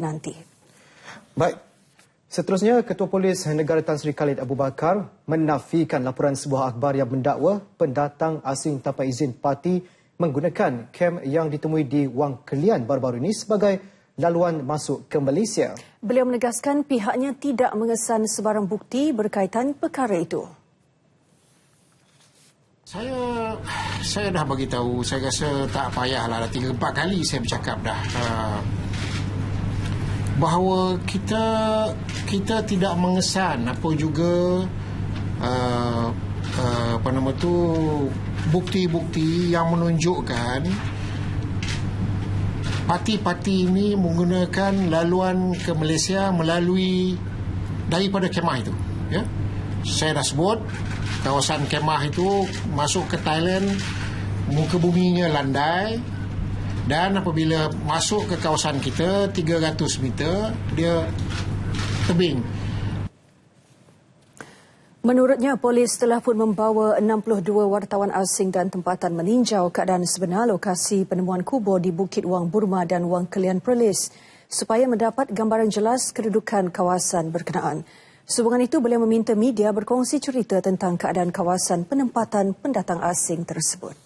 nanti. Baik. Seterusnya, Ketua Polis Negara Tan Sri Khalid Abu Bakar menafikan laporan sebuah akhbar yang mendakwa pendatang asing tanpa izin parti menggunakan kem yang ditemui di Wang Kelian baru-baru ini sebagai laluan masuk ke Malaysia. Beliau menegaskan pihaknya tidak mengesan sebarang bukti berkaitan perkara itu. Saya saya dah bagi tahu, saya rasa tak payahlah dah tiga empat kali saya bercakap dah uh, bahawa kita kita tidak mengesan apa juga uh, uh, apa nama tu bukti-bukti yang menunjukkan parti-parti ini menggunakan laluan ke Malaysia melalui daripada kemah itu ya. Saya dah sebut kawasan kemah itu masuk ke Thailand muka buminya landai dan apabila masuk ke kawasan kita 300 meter dia tebing Menurutnya, polis telah pun membawa 62 wartawan asing dan tempatan meninjau keadaan sebenar lokasi penemuan kubur di Bukit Wang Burma dan Wang Kelian Perlis supaya mendapat gambaran jelas kedudukan kawasan berkenaan. Sehubungan itu, beliau meminta media berkongsi cerita tentang keadaan kawasan penempatan pendatang asing tersebut.